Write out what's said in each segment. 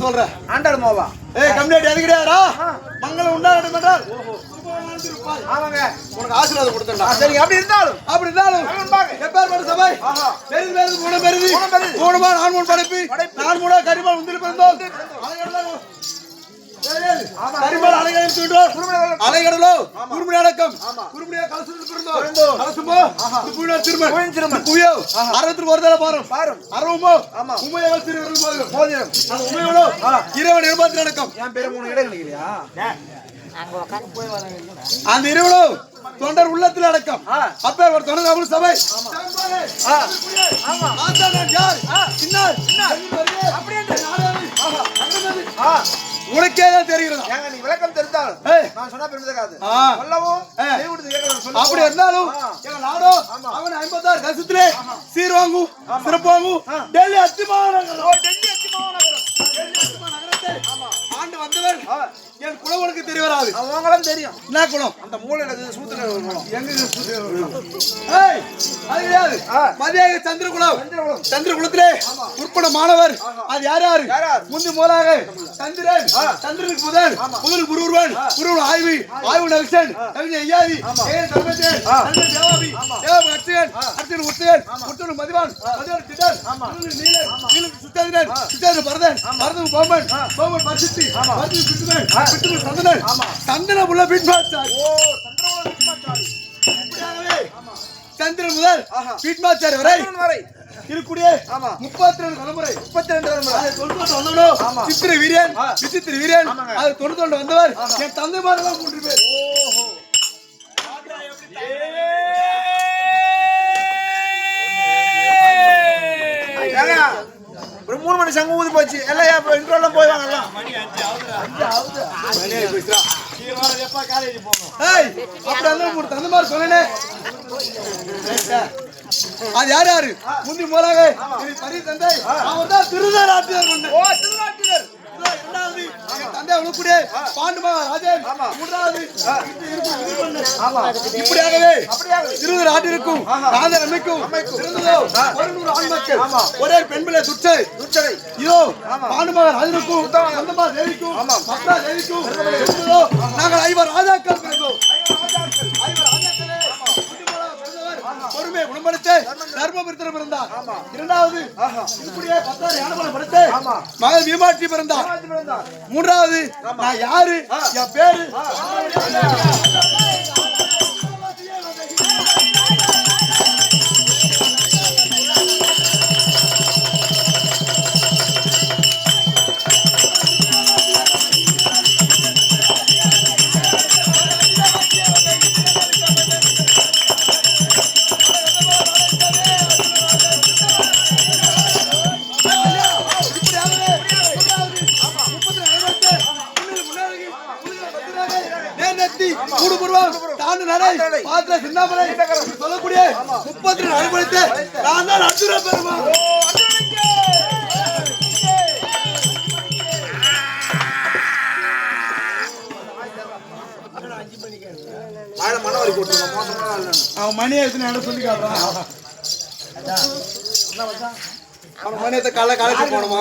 Coaching படுத்துங்கடா எந்த மங்களுக்கு சொல்ற. ஆண்டாள் மாவா ஏய் கம்யூனிட்டி அது கிடையாதா மங்களம் உண்டாகட்டும் என்றால். ஆமாங்க. உனக்கு ஆசீர்வாதம் கொடுத்தேன்டா. ஆ, சரிங்க. அப்படி இருந்தாலும் அப்படி இருந்தாலும். எப்பேற்பட்ட சபை. பெரிது பெரிது குணம் பெரிது. குணம் பெரிது. கூடுமா நான் முன் படைப்பு. படைப்பு. நான் மூட கரிமால் உந்தில் பிறந்தோம் கரிமால் அலைகடல் தூண்டோம். அலைகடலோ குறுமுடி அடக்கம். குறுமுடியா கலசத்தில் பிறந்தோம். கலசுமோ? புவியினர் திருமண் புவியின் திருமண். புவியோ அறுபத்தி ஒரு தடவை பாரும். பாரும். அறுபமோ ஆமா. உமையவள் திருவருள் மோதிரம் மோதிரம் அது உமையவளோ இறைவன் நிர்வாகத்தில் அடக்கம். என் பேரு மூணு இடம் இல்லையா? அந்த இருவளோ தொண்டர் உள்ளத்தில் அடக்கம். அப்ப ஒரு தொண்டர் அவள் சபை. ஆ. உனக்கே தான் தெரிகிறதா? ஏங்க நீ விளக்கம் தெரிந்தாலும் ஏய், நான் சொன்னா பெருமிதக்காது. சொல்லவும். அப்படி இருந்தாலும். எங்க நாடோ. அவன் ஐம்பத்தாறு கசத்திலே சீர் வாங்கும் சிறப்பு வாங்கும் டெல்லி அத்திமா நகரம் ஓ, டெல்லி அத்திமா நகரம். டெல்லி அத்திமா நகரத்தை ஆண்டு வந்தவன் ஆ, என் குலவனுக்கு தெரிய வராது. அவங்களும் தெரியும். என்ன குலம் அந்த இருக்குது, சூத்துல இருக்கணும் எங்க ஏய், அது கிடையாது. மதியாக சந்திரகுலம். சந்திரகுலத்திலே உட்பட மாணவர். அது யார் யாரு? முந்தி முதலாக சந்திரன். சந்திரனுக்கு முதல் முதல் குருவன் குருவன் ஆய்வு. ஆய்வு. நவிசன் கவிஞர் ஐயாதி தர்மஜன் தேவாபி. தேவாபி அர்ச்சகன் அர்ச்சகன் உத்தகன் உத்தகன் மதிவான். மதிவான் திடன் நீலன் நீலன் சுத்தேந்திரன். சுத்தேந்திரன் பரதன். பரதன் கோமன் கோமன் பரிசுத்தி. பரிசுத்தி பிட்டுமன் பிட்டுமன் சந்தனன் சந்தன உள்ள பின்பாச்சார். சந்திரன் முதல். பீட்மாச்சாரி வரை வரை. இருக்கக்கூடிய. முப்பத்தி ரெண்டு தலைமுறை. முப்பத்தி ரெண்டு தலைமுறை தொண்ணூத்தி வந்தவனோ. சித்திர வீரன். விசித்திர வீரன். அது தொண்ணூத்தி ரெண்டு வந்தவர் என் தந்தை மாதிரி மூன்று பேர். சாமி மூணு சங்கம் ஊதி போச்சு. எல்லாம் ஏன் இன்ட்ரோ எல்லாம் போய் வாங்கலாம்? ஏய் அப்படி அந்த மாதிரி சொன்னேனே. அது யார் யாரு? முந்தி போறாங்க இது பரி தந்தை அவர் தான் ஓ திருநாட்டினர் தந்தை அவனுக்குடைய பாண்டுமா ராஜன். மூன்றாவது இப்படியாகவே அப்படியாக இருபது ஆண்டிற்கும் ராஜ அமைக்கும் இருந்ததோ ஒரு நூறு ஆண் மக்கள் ஒரே பெண் பிள்ளை துச்சை துச்சடை இதோ பாண்டுமக ராஜனுக்கும் சொந்தமா தேவிக்கும் மக்களா தேவிக்கும் இருந்ததோ நாங்கள் ஐவர் ராஜாக்கள் பிறந்தோம். ஐவர் ராஜாக்களே. குடிமகளாக பிறந்தவர். பொறுமை குணப்படுத்த தர்மபுரத்தில் பிறந்தார். இரண்டாவது இப்படியே பத்தாவது யானபலம் படுத்த மகள் மீமாட்சி பிறந்தார். மூன்றாவது நான் யாரு? என் பேரு? நடை, பாத்திர சின்னாமலை, சொல்லக்கூடிய முப்பத்தி ரெண்டு அனுபவித்து நான் தான் அர்ஜுன. அவன் மணி எடுத்து என்ன சொல்லி காட்டுறான்? அவன் மணி எடுத்த காலை காலைக்கு போனோமா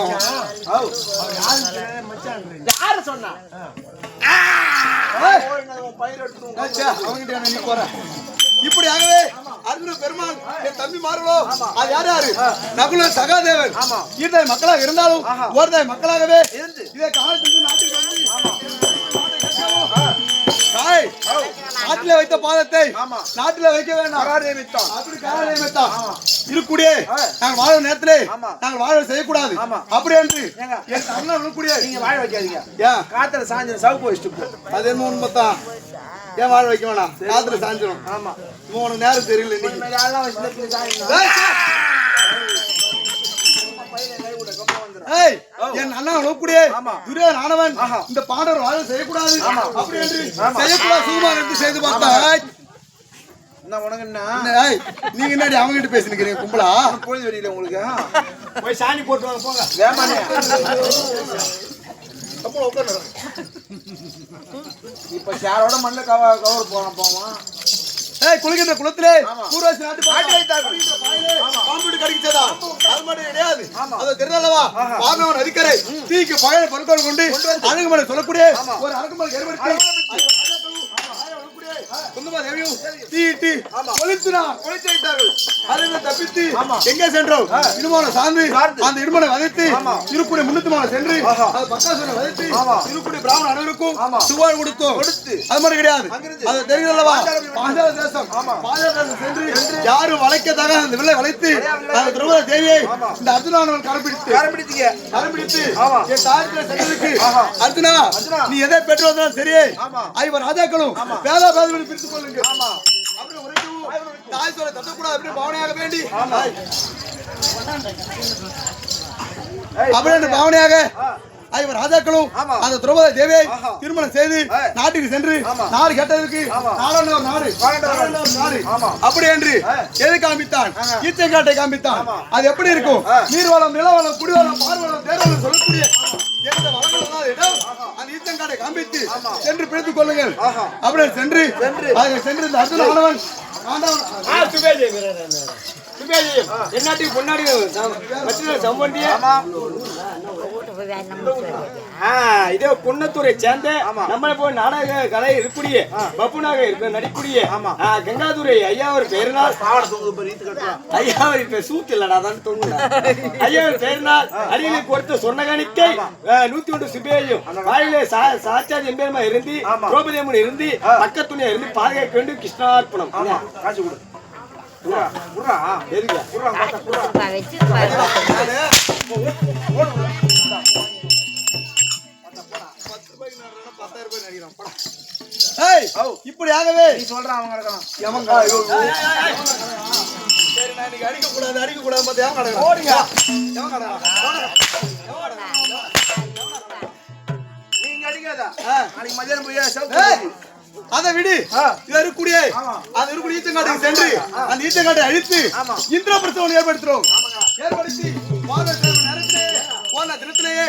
யாரு சொன்னா? போறேன். இப்படியாகவே அர்ஜுன பெருமான் என் தம்பி மாறுவோ? அது யார் யாரு? நகுல சகாதேவன். ஈர்தாய் மக்களாக இருந்தாலும் ஓர்தாய் மக்களாகவே. இதே காலத்துக்கு நாட்டுக்கு வந்து தாய் நாட்டிலே வைத்த பாதத்தை நாட்டிலே வைக்க வேண்டாம். அப்படி காரணம். இருக்கக்கூடிய நாங்கள் வாழும் நேரத்திலே நாங்கள் வாழ செய்யக்கூடாது. அப்படி என்று? என் அண்ணன் இருக்கக்கூடிய நீங்க வாழ வைக்காதீங்க. ஏன் காத்துல சாஞ்சு சவுக்கு வச்சுட்டு அது என்ன உண்மைத்தான் ஏன் வாழ வைக்க வேணாம்? காத்துல சாஞ்சிரும். ஆமா. உனக்கு நேரம் தெரியல இன்னைக்கு. என் அண்ணன் உழக்கூடிய துரியோதன ஆனவன் இந்த பாண்டவர் வாழ செய்யக்கூடாது. அப்படி என்று செய்யக்கூடாது. சுகுமார் என்று செய்து பார்த்தா என்ன உனக்கு என்ன நீங்க என்னடி அவங்க கிட்ட பேசினுக்கிறீங்க கும்பலா? பொழுது வெடியில உங்களுக்கு? போய் சாணி போட்டு வாங்க போங்க. வேமானே கம்பளம் உட்கார்ந்து இப்ப சேரோட மண்ணில் கவ கவர் போன போவான் ஏய் குளிக்கின்ற குளத்திலே ஊர்வசி நாட்டு பாட்டு வைத்தார்கள். பாம்பு கடிச்சதா? அது மட்டும் கிடையாது. அது தெரியாதவா பாம்பவன் நதிக்கரை தீக்கு பழைய பொருட்கள் கொண்டு அழகுமலை சொல்லக்கூடிய ஒரு அழகுமலை ஏற்படுத்தி குந்துமா தேவியும் தீயிட்டு கொளுத்தினா ஒழித்து வைத்தார்கள் அதிலிருந்து தப்பித்து எங்கே சென்றோம்? இடுமான சார்ந்து அந்த இடுமனை வதைத்து திருக்குடி முன்னூத்தி சென்று அது பக்காசுரை வதைத்து திருக்குடி பிராமண அனைவருக்கும் சுவார் கொடுத்தோம். கொடுத்து. அது மட்டும் கிடையாது. அங்கிருந்து. அது தெரியுதல்லவா பாஞ்சால தேசம். பாஞ்சால தேசம் சென்று யாரும் வளைக்கதாக அந்த வில்லை வளைத்து அந்த திரௌபதி தேவியை இந்த அர்ஜுனானவன் கடைபிடித்து கரம்பிடித்தீங்க. கடைபிடித்து ஆமா. என் தாயத்துல சென்றதுக்கு அர்ஜுனா. நீ எதை பெற்று வந்தாலும் ஆமா. ஐவர் ராஜாக்களும் பேதா பேதவனை பிரித்துக் கொள்ளுங்க ஆமா. அப்படி உரைக்கவும் தாய் சொல்ல தட்டக்கூடாது பாவனையாக வேண்டி. அப்படி என்று பாவனையாக. ஐவர் ராஜாக்களும். அந்த திரௌபதி தேவியை. திருமணம் செய்து. நாட்டுக்கு சென்று. நாடு கேட்டதற்கு ஆமா. நாலாண்டவர் நாடு நாடு. அப்படி என்று எதை காண்பித்தான் ஆஹா. ஈச்சங்காட்டை காண்பித்தான் ஆமா. அது எப்படி இருக்கும். நீர்வளம் நிலவளம் குடிவளம் பார்வளம் தேர்வளம் சொல்லக்கூடிய எந்த வளங்கள் இடம் அந்த ஈச்சங்காட்டை ஆமா. சென்று பிடித்துக் கொள்ளுங்கள். அப்படி சென்று. அதை சென்று இந்த அர்ஜுன ஆனவன் என்னாட்டுக்கு முன்னாடி சம்பந்திய இதே குன்னத்தூரை சேர்ந்த ஆமா. நம்மளை போய் நாடக கலை இருக்கக்கூடிய பப்புனாக இருக்க நடிக்கூடிய கங்காதுரை ஐயா ஒரு பெருநாள் ஐயா அவர் இப்ப சூத்து இல்லடா அதான் தொங்குடா ஐயா ஒரு பெருநாள் அடியில் கொடுத்த சொன்ன காணிக்கை நூத்தி ஒன்று சுபேயும் வாயிலே சா- சாட்சாத் எம்பெருமா இருந்து. திரௌபதி அம்மன் இருந்து பக்கத்துணையா இருந்து பாதுகாக்க வேண்டும் கிருஷ்ணார்ப்பணம்? காசு கொடு. குடுறா. குடுறா. எதுக்கு? குடுறா பார்த்தா குடுறா இப்படியாகவே நீ சொல்றான் அவங்க அடிக்க கூடாது அடிக்க கூடாது கடை? ஓடுங்க? நீங்க அடிக்காதா. நாளைக்கு மதியானம் போய் அதை விடு. சென்று அந்த அழித்து ஆமா. இந்திரபிரசவம் ஏற்படுத்துறோம். ஏற்படுத்தி போன போன தினத்திலேயே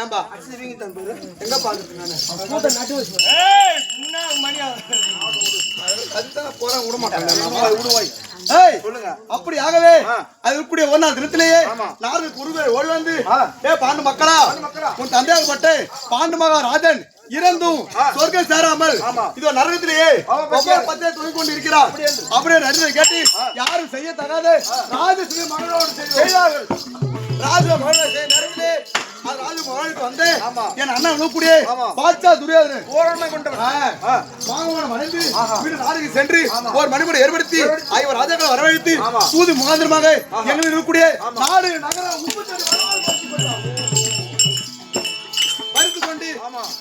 ஏம்பா வீங்கி தன் பேரு. எங்க பாக்குறது நானு? ஏய், என்ன மணியா அதுதான் போறேன் விட மாட்டாங்க விடுவாய். ஏய் சொல்லுங்க. அப்படியாகவே. அது இருக்கக்கூடிய ஒரு நாள் தினத்திலேயே குருவே ஓடி வந்து. ஏ பாண்டு மக்களா. மக்களா. உன் தந்தையாகப்பட்ட பாண்டு மகா ராஜன். இறந்தும். சொர்க்கம் சேராமல். இதோ நரகத்திலேயே பத்தே தொழில் கொண்டு இருக்கிறார் அப்படியே நடுவை கேட்டு யாரும் செய்ய தகாத. ராஜஸ்ரீ மகளோடு செய்தார்கள் ராஜ மகளோடு செய்ய வந்து ஆமா. என் அண்ணன் ஆமா. பாட்சா துரியோதனன். வீடு நாடுக்கு சென்று ஒரு மணிமுறை ஏற்படுத்தி ஐவர் ராஜாக்களை வரவழைத்து. தூது முகாந்திரமாக எங்களில் இருக்கக்கூடிய நாடு நகரம்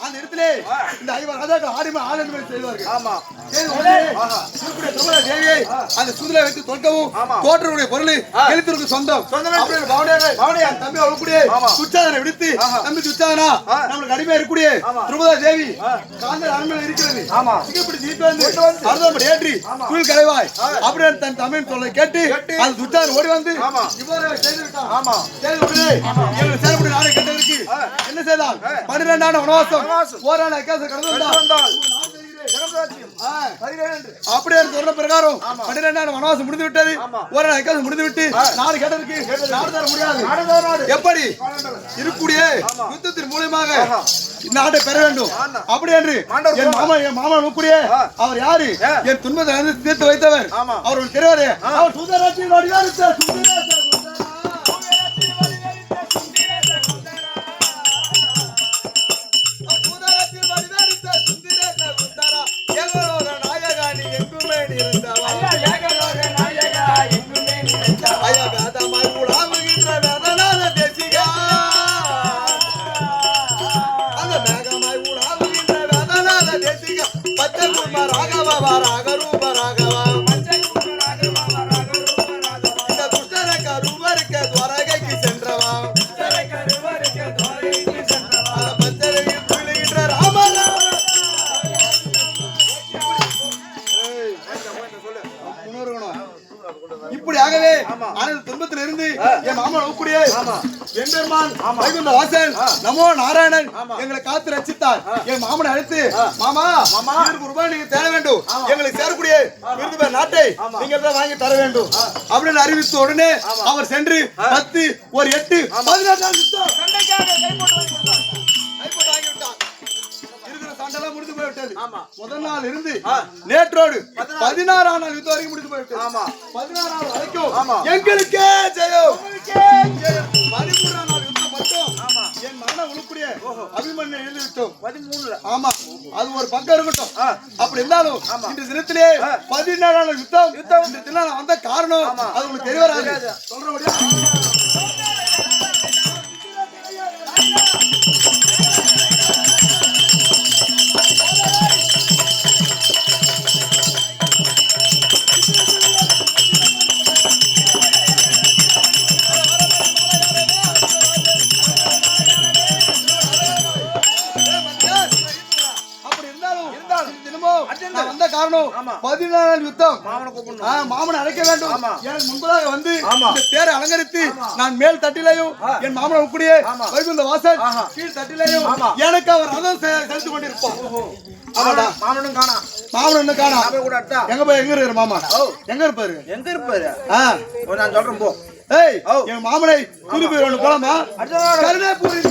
அந்த இடத்திலே இந்த ஐவர் ராஜாக்கள் ஆடி ஆனந்தம் செய்வார்கள். ஆமா. தேவியை அந்த சூதில வைத்து தொற்கவும் ஆமா. தோற்றருடைய பொருள் எழுத்திற்கு சொந்தம். தம்பி அவளுக்குடைய. சுச்சாதனை விடுத்து தம்பி சுச்சாதனா. நம்மளுக்கு அடிமையா இருக்கக்கூடிய திரௌபதி தேவி காந்தல் அரண்மனை இருக்கிறது. ஆமா. சிங்கப்படி ஜீட்டு வந்து அறுதம்படி ஏற்றி துயில் கலைவாய் அப்படியே தன் தமிழ் சொல்லை கேட்டு. அந்த சுச்சாதன் ஓடி வந்து ஆமா. இவ்வாறு செய்து விட்டான். ஆமா. செய்து உடனே எங்களுக்கு செயல்படும் நாளை கட்டதற்கு என்ன செய்தான்? பன்னிரெண்டு ஆண்டு கடந்து வந்தால் அப்படியே சொன்ன பிரகாரம் பன்னிரெண்டு ஆண்டு வனவாசம் முடிந்து விட்டது. ஒரு நாள் அக்காசம் முடிந்து விட்டு நாடு கேட்டதற்கு நாடு தர முடியாது. எப்படி? இருக்கக்கூடிய யுத்தத்தின் மூலியமாக நாட்டை பெற வேண்டும். அப்படி என்று என் மாமா என் மாமா நோக்கூடிய அவர் யாரு. என் துன்பத்தை தீர்த்து வைத்தவர். அவர் சுந்தராட்சியின் வடிவாரு சார். சுந்தராட்சி இப்படியாகவே அனைத்து துன்பத்திலிருந்து என் மாமா நோக்கூடிய எம்பெருமான் வைகுண்ட வாசன் நமோ நாராயணன் எங்களை காத்து ரட்சித்தார். என் மாமனை அழைத்து மாமா மாமா. ரூபாய் நீங்க தேட வேண்டும். எங்களுக்கு சேரக்கூடிய விருது பெற நாட்டை நீங்கள் தான் வாங்கி தர வேண்டும். அப்படின்னு அறிவித்த உடனே அவர் சென்று பத்து ஒரு எட்டு பதினெட்டு போய்விட்டது. முதல் நாள் இருந்து நேற்றோடு பதினாறாம் நாள் யுத்தம் வரைக்கும் முடிந்து போய்விட்டது. பதினாறாம் நாள் வரைக்கும் எங்களுக்கே ஜெயம். பதிமூணாம் நாள் யுத்தம் மட்டும் என் மரண உழுப்புடைய அபிமன்யை பதிமூணுல ஆமா. அது ஒரு பக்கம் இருக்கட்டும். அப்படி இருந்தாலும் இந்த தினத்திலே பதினேழாம் நாள் யுத்தம். இந்த தினம் வந்த காரணம் அது உங்களுக்கு தெரிய வராது சொல்றபடியா? யுத்தம் மாமனை அழைக்க வேண்டும். எனக்கு முன்பதாக வந்து தேரை அலங்கரித்து நான் மேல் தட்டிலையும் என் மாமனை உட்கூடிய வைகுந்த வாசல் கீழ் தட்டிலையும் எனக்கு அவர் ரதம் செ- செலுத்திக் கொண்டிருப்பான் ஆமாடா. மாமனும் காணா. காணா. எங்க போய் எங்க இருக்காரு மாமா? எங்க இருப்பாரு? எங்க இருப்பாரு? நான் சொல்றேன் போ. ஏய் எங்க மாமனை புது போய் ஒண்ணு போலாமா? கருணை பூரி